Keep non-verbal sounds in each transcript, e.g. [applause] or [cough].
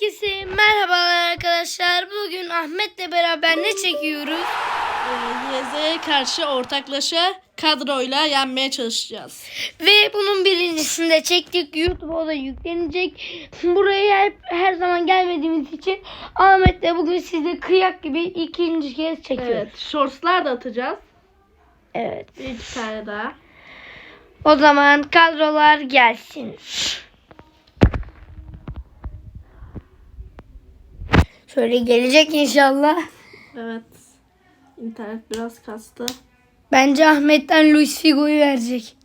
Herkese merhabalar arkadaşlar. Bugün Ahmet'le beraber ne çekiyoruz? YZ'ye karşı ortaklaşa kadroyla yenmeye çalışacağız. Ve bunun birincisini de çektik. YouTube'a da yüklenecek. Buraya hep her zaman gelmediğimiz için Ahmet'le bugün size kıyak gibi ikinci kez çekiyoruz. Evet, shortslar da atacağız. Evet. Bir iki tane daha. O zaman kadrolar gelsin. Şöyle gelecek inşallah. Evet. İnternet biraz kastı. Bence Ahmet'ten Luis Figo'yu verecek.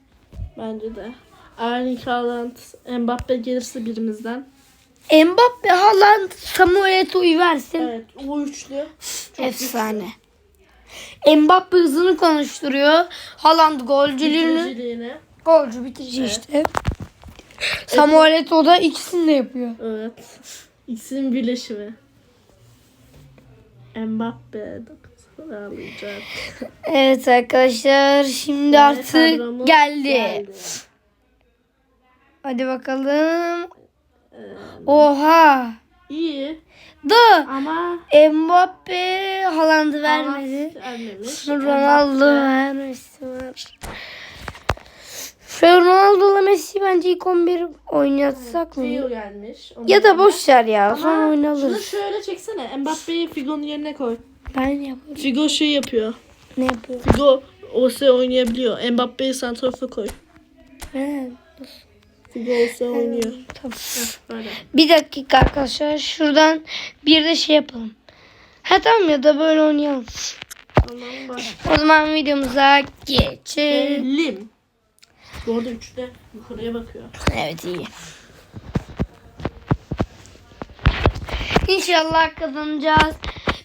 Bence de. Erling Haaland, Mbappe gelirse birimizden. Mbappe, Haaland, Samuel Eto'yu versin. Evet, o üçlü. Çok Efsane. Mbappe hızını konuşturuyor. Haaland golcülüğünü. Golcü bitirici işte. Samuel Eto'o da ikisini de yapıyor. Evet. İkisinin birleşimi. Mbappe dokuzunu alacak. Evet arkadaşlar şimdi Ve artık kadromuz geldi. Hadi bakalım. Oha. İyi Da ama Mbappe Haaland'ı vermedi. Ronaldo vermesi var. Şu Ronaldo'la Messi bence ilk 11 oynatsak mı? Figo gelmiş. Onun Ya da yerine. boş ver ya. Sonra Ama Şunu oynalırız. şöyle çeksene. Mbappe'yi Figo'nun yerine koy. Ben yaparım. Figo şey yapıyor. Ne yapıyor? Figo OS oynayabiliyor. Mbappe'yi santrafa koy. He, Figo OS oynuyor. tamam. Böyle. Bir dakika arkadaşlar. Şuradan bir de şey yapalım. Ha tamam ya da böyle oynayalım. Tamam bak. O zaman videomuza geçelim. Lim. Bu arada üçte yukarıya bakıyor. Evet iyi. İnşallah kazanacağız.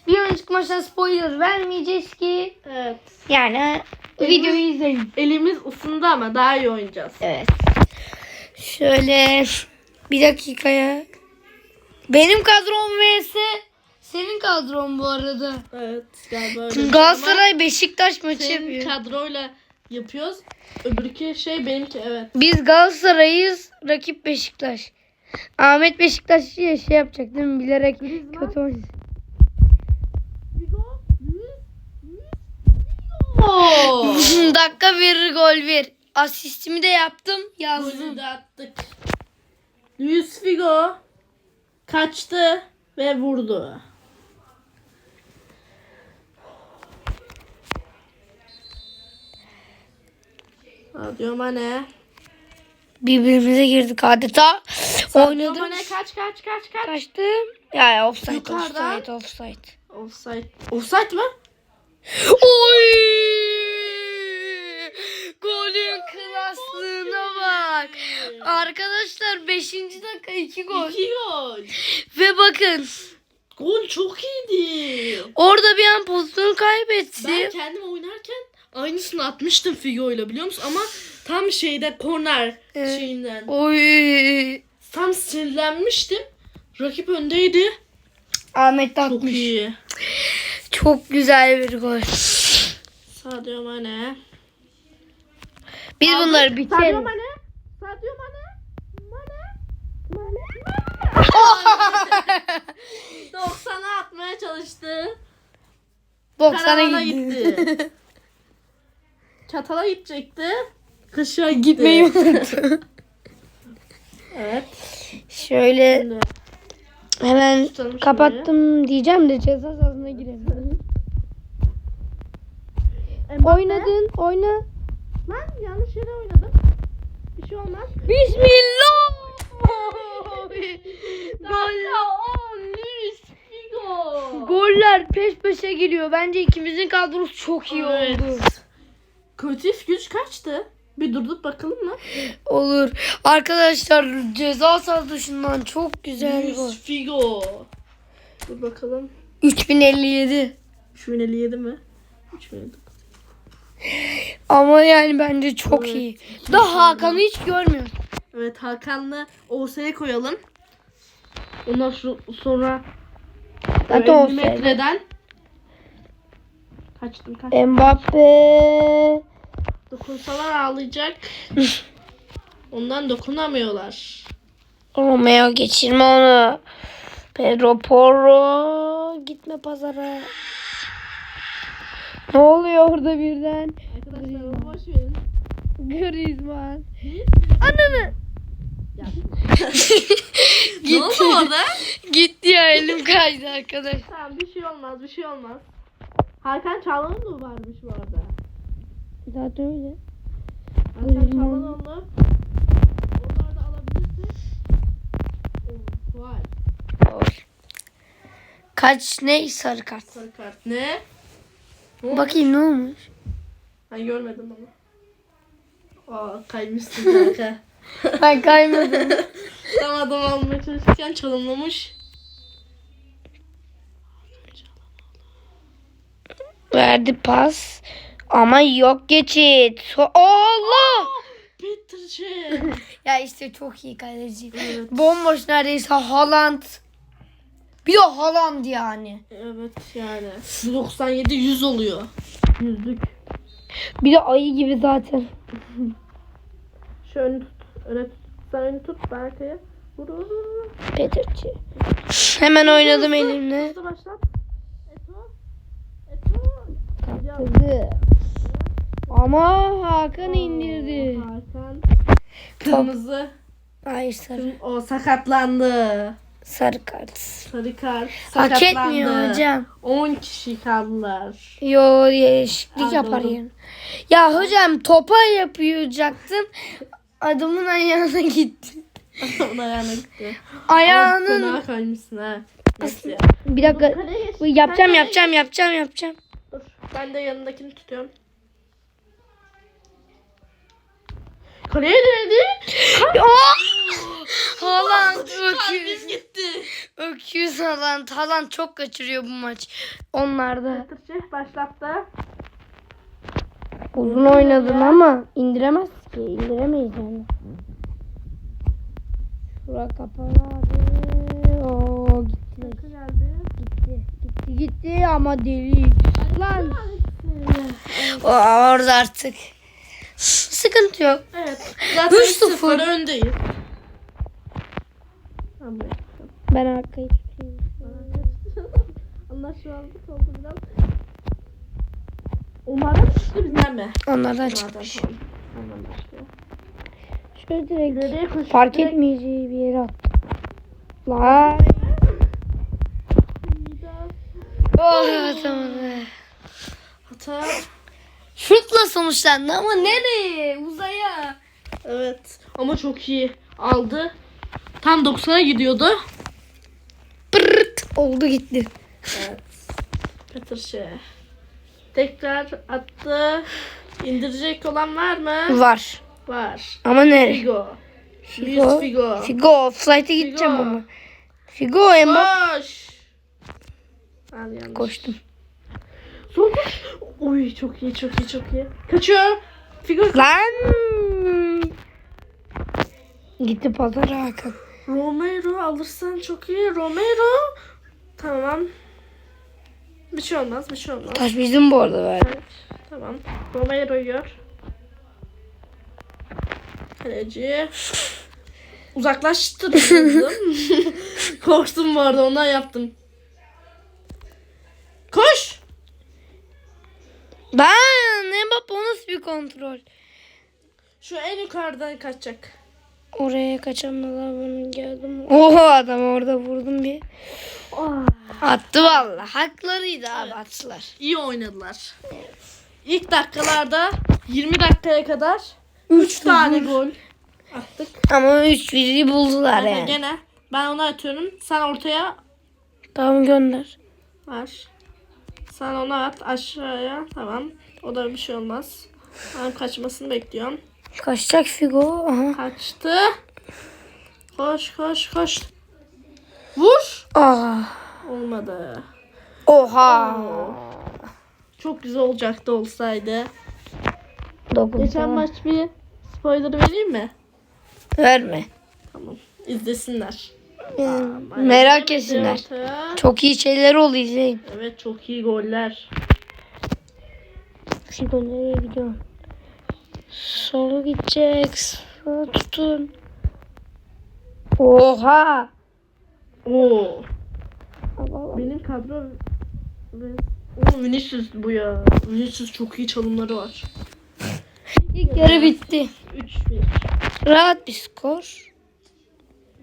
Bir önceki maçta spoiler vermeyeceğiz ki. Evet. Yani videoyu izleyin. Elimiz ısındı ama daha iyi oynayacağız. Evet. Şöyle bir dakikaya. Benim kadrom vs senin kadron bu arada. Evet. Galiba öyle. Galatasaray Beşiktaş maçı senin yapıyor. kadroyla yapıyoruz. Öbürki şey benimki evet. Biz Galatasaray'ız, rakip Beşiktaş. Ahmet Beşiktaş diye şey yapacak değil mi? Bilerek kötü oynayacak. Figo. Oo. Dakika bir gol bir. Asistimi de yaptım. Golü Yazdım. de attık. Luis Figo kaçtı ve vurdu. Sadio Mane. Birbirimize girdik adeta. Sadio Oynadım. Mane kaç kaç kaç kaç. Kaçtım. Ya, ya offside, Yukarıdan. offside, offside. Offside. Offside mı? Oy! Golün klaslığına bak. Arkadaşlar 5. dakika 2 gol. İki gol. Ve bakın Gol çok iyiydi. orada bir an pozisyonu kaybetti. Ben kendim oynarken aynısını atmıştım Figo'yla biliyor musun? Ama tam şeyde korner Evet. şeyinden. Oy! Tam sinirlenmiştim. Rakip öndeydi. Ahmet de Çok atmış. iyi. Çok güzel bir gol. Sadio Mane. Biz bunları Sadio bitirelim. Mane. Sadio Mane. Mane. Mane. 90'a [laughs] atmaya çalıştı. 90'a Karavana gitti. gitti. Çatala gidecekti. Kaşığa gitti. Gitmeyi unuttu. [laughs] Evet. Şöyle Şimdi hemen Tutalım kapattım diyeceğim de ceza sahasına girelim. Mbappe. Oynadın, oyna. Lan yanlış yere oynadım. Bir şey olmaz. Bismillah. [laughs] Dakika 10 Luis Figo. Goller peş peşe geliyor. Bence ikimizin kadrosu çok iyi Evet. oldu. Kötü güç kaçtı? Bir durduk bakalım mı? Olur. Arkadaşlar ceza sahası dışından çok güzel gol. Luis Figo. Dur bakalım. 3057. 3057 mi? 3057. Ama yani bence çok Evet. iyi. Da Hakan'ı hiç görmüyorum. Evet Hakan'la OS'ye koyalım. Ondan şu- sonra Hadi 50 olsaydı. metreden kaçtım kaç. Mbappe. Dokunsalar ağlayacak. Ondan dokunamıyorlar. Romeo geçirme onu. Pedro Porro gitme pazara. Ne oluyor orada birden? Arkadaşlar boş verin. Griezmann. Ananı. [laughs] ne oldu orada? Gitti ya elim kaydı arkadaş. Tamam bir şey olmaz bir şey olmaz. Hakan Çalhanoğlu varmış bu arada? Zaten öyle. Griezmann. Çalhanoğlu. Onları da alabilirsek. Oh, vay. Kaç ne sarı kart? Sarı kart. Ne? Ne? Bakayım ne olmuş? Ben görmedim onu. Aa kaymışsın kanka. [laughs] Ben kaymadım. [laughs] Tam adam almaya çalışırken çalımlamış. Verdi pas. Ama yok geçit. So- Allah! Peter Cech. [laughs] Ya işte çok iyi kaleci. Evet. Bomboş neredeyse Haaland. Bir de Haaland yani. Evet yani. 97 100 oluyor. Yüzlük. Bir de ayı gibi zaten. [laughs] Şu önü tut. Öne tut. Sen önü tut. Ben arkaya. Vur vur vur. Peterci. Hemen oynadım elimle. Hızlı başlat. Eto. Eto. Ya. Ama Hakan indirdi. Hakan. Kırmızı. Hayır sarı. O sakatlandı. Sarı kart. Sarı kart. Hak Sakatlandı. etmiyor hocam. 10 kişi kaldılar. Yo değişiklik Ha, yapar doğru. yani. Ya hocam topa yapacaktım. Adamın ayağına gitti. Ona ayağına gitti. Ayağının Fena kaymışsın ha. Neyse bir dakika. Bu yapacağım yapacağım yapacağım yapacağım. Dur. Ben de yanındakini tutuyorum. Kaleye denedi. Haaland öküz. gitti. Öküz Haaland. Haaland çok kaçırıyor bu maç. Onlarda. Tırçı başlattı. Uzun oynadın ama indiremez ki. İndiremeyiz yani. Şura kapalı abi. Oo gitti. Geldi. Gitti. Gitti gitti ama deli. Lan. O, orada artık. Sıkıntı yok. Evet. Zaten 3-0. 3-0 öndeyiz. Tamam. Ben arkayı tutayım. Anlaşmazlık oldu biraz. Umarım çıktı bizden mi? Onlardan Onlardan çıkmış. tamam. Ondan başlıyor. Şöyle direkt koş. fark direkt- etmeyeceği bir yere at. Lan. Oh. Hata. Şutla sonuçlandı ama nereye? Uzaya. Evet. Ama çok iyi. Aldı. Tam 90'a gidiyordu. Pırt oldu gitti. Evet. Peter şey. Tekrar attı. İndirecek olan var mı? Var. Var. Ama nereye? Figo. Figo. Figo. Figo. Offside'e gideceğim Figo. ama. Figo Mbappe. Koş. Al. Koştum. Son koş. Oy çok iyi çok iyi çok iyi. Kaçıyor. Figo. Lan. Gitti pazar Hakan. Romero alırsan çok iyi. Romero. Tamam. Bir şey olmaz bir şey olmaz. Taş bizim bu arada ver. Evet. Tamam. Romero'yu gör. Kaleci. Uzaklaştırdım. [laughs] Korktum bu arada ondan yaptım. Koş. Ben Mbappe nasıl bir kontrol? Şu en yukarıdan kaçacak. Oraya kaçamadılar bunu geldim. Oho adam orada vurdum bir. Attı valla. Haklarıydı abi attılar. İyi oynadılar. İlk dakikalarda 20 dakikaya kadar 3 tane gol attık. Ama 3 biri buldular Ama yani. Gene ben onu atıyorum. Sen ortaya Tamam gönder. Var. Sen onu at aşağıya. Tamam. O da bir şey olmaz. Ben kaçmasını bekliyorum. Kaçacak Figo. Aha. Kaçtı. Koş koş koş. Vur. Ah. Olmadı. Oha. Çok güzel olacaktı olsaydı. Dokuz. Geçen maç bir spoiler vereyim mi? Verme. Tamam. İzlesinler. Merak etsinler. Çok iyi şeyler oldu izleyin. Evet çok iyi goller. Figo nereye gidiyor? Sola gidecek. Sola tutun. Oha. Oo. Benim kadro Oğlum Vinicius bu ya. Vinicius çok iyi çalımları var. İlk yarı bitti. 3-1. Rahat bir skor.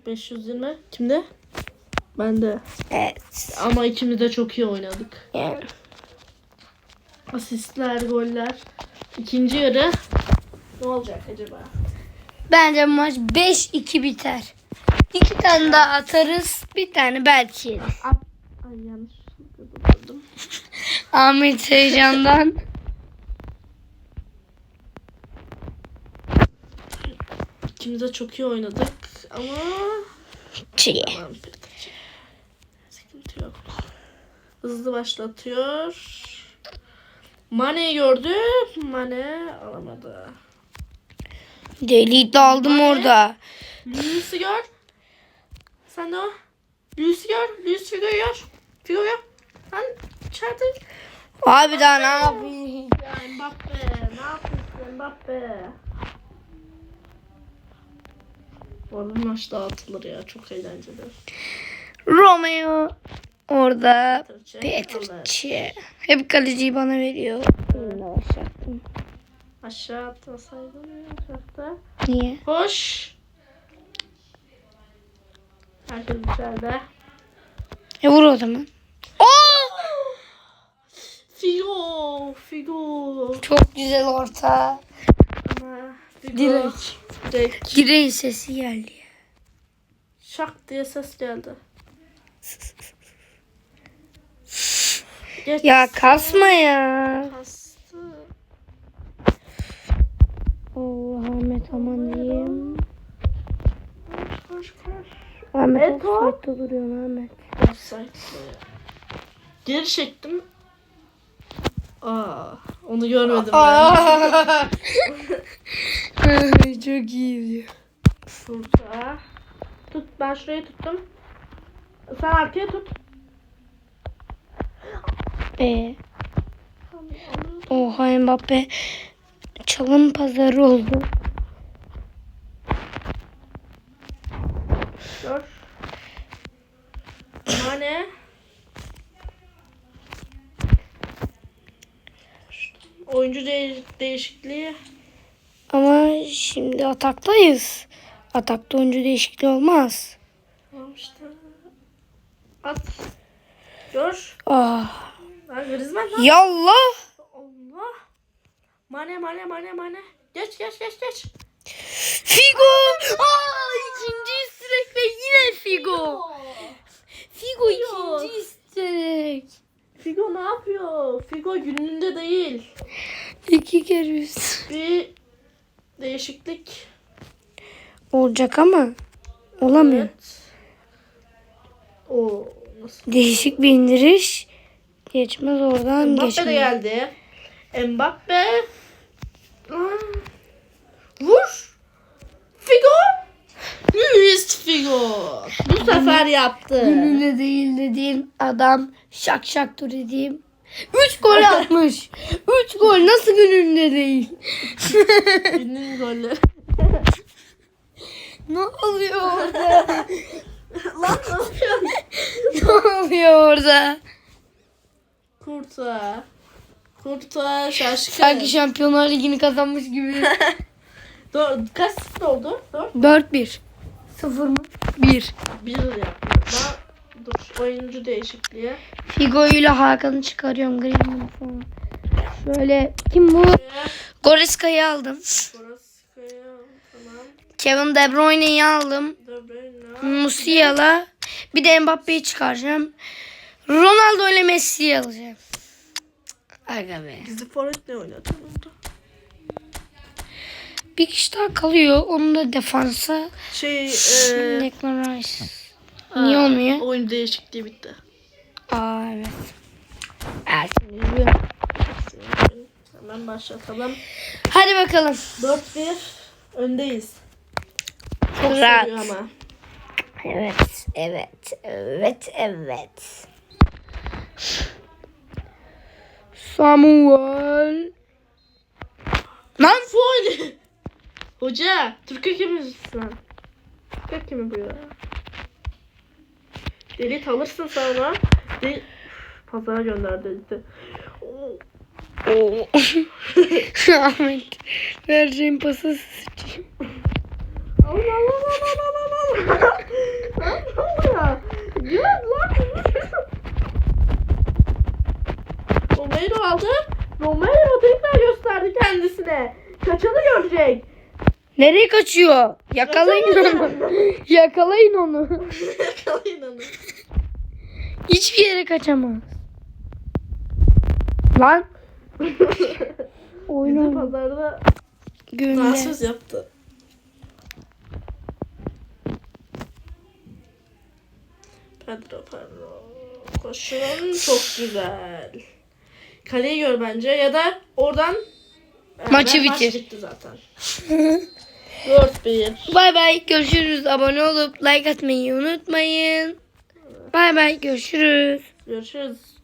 520. Kimde? Bende. Evet. Ama ikimiz de çok iyi oynadık. Yani. Asistler, goller. İkinci yarı ne olacak acaba? Bence maç 5-2 biter. İki tane daha atarız. Bir tane belki yeriz. Ay yanlış durdurdum. [laughs] Ahmet heyecandan. İkimiz de çok iyi oynadık ama Çiğ. Tamam, peki. Sıkıntı yok. Hızlı başlatıyor. Mane'yi gördü. Mane alamadı. Deli de aldım orada. Luis'i gör. Sen de o. Luis'i gör. Luis Figo'yu gör. Figo gör. Sen içeride. Abi daha ne yapayım? Ya Mbappe. Ne yapıyorsun Mbappe? Arada maç dağıtılır ya. Çok eğlenceli. Romeo orada. Petrçe, Petr alır. Çi. Hep kaleciyi bana veriyor. Yine başlattım. Aşağı atmasaydın uçakta. Niye? Hoş. Herkes içeride. E vur o zaman. Oo! Figo. Figo. Çok güzel orta. Ama Figo. Direkt. Direkt. Direğin sesi geldi. ya. Şak diye ses geldi. Geç. Ya kasma ya. Kastı. Allah Ahmet aman diyeyim. Koş koş. Ahmet Evet, o. offside'da duruyor Ahmet. Offside. Geri çektim. Aa, onu görmedim ben. Çok iyi. Burada. Tut ben şurayı tuttum. Sen arkaya tut. E, oha Mbappe çalım pazarı oldu. Dur. Mane. Oyuncu de- değişikliği. Ama şimdi ataktayız. Atakta oyuncu değişikliği olmaz. Tamam işte. At. Dur. Ah. Lan Griezmann lan. Yallah. Allah. Mane mane mane mane. Geç geç geç geç. Figo. Aa, ikinci üstürekle yine Figo. Figo ikinci üstürek. Figo ne yapıyor? Figo gününde değil. İki kere üst. Bir değişiklik. Olacak ama olamıyor. Evet. O nasıl? Değişik bir indiriş. Geçmez oradan Mbappe de geçmez. geldi. Mbappe. Vur. Figo. Luis Figo. Bu sefer yaptı. Gününde değil dediğim adam şak şak dur dediğim. Üç gol [laughs] atmış. Üç gol nasıl gününde değil? Günün golü. [laughs] ne oluyor orada? [laughs] Lan ne yapıyorsun? ne oluyor orada? Kurta. Kurta şaşkın. Sanki Şampiyonlar Ligi'ni kazanmış gibi. Dört, kaç oldu? Dört. 4-1. 0 mı? 1. Bir yaptı. Dur oyuncu değişikliği. Figo ile Hakan'ı çıkarıyorum. Griezmann falan. Şöyle kim bu? Goreska'yı aldım. Tamam. Kevin De Bruyne'yi aldım. De Bruyne. Musiala. Bir de Mbappe'yi çıkaracağım. Ronaldo ile Messi'yi alacağım. Aga be. Gizli forvet ne oynadın orada? Bir kişi daha kalıyor. Onu da defansa. Şey e, Declan Rice. Niye olmuyor? oyun değişikliği bitti. Aa evet. Ersin üzülüyor. Hemen başlatalım. Hadi bakalım. 4-1 öndeyiz. Çok Rahat. seviyor ama. Evet, evet, evet, evet. Samuel. Lan Foul. Hoca, Türk hakemisin. Türk hakemi bu ya. Delit alırsın sonra. gitti. Pazara gönderdi gitti. [laughs] Ahmet. Vereceğim pası sıçayım. Allah Allah Allah Allah Allah Allah. Ne oluyor? Gel lan. Romero aldı. Romero tekrar gösterdi kendisine. Kaçanı görecek. Nereye kaçıyor? Yakalayın onu. [laughs] Yakalayın onu. Yakalayın onu. Hiçbir yere kaçamaz. Lan. [laughs] Bizi Oyunu pazarda rahatsız yaptı. Pedro Pedro. Koşun çok güzel. Kaleyi gör bence ya da oradan Maçı Maç bitir. bitti zaten. [laughs] 4-1. Bay bay. Görüşürüz. Abone olup like atmayı unutmayın. Bay bay. Görüşürüz. Görüşürüz.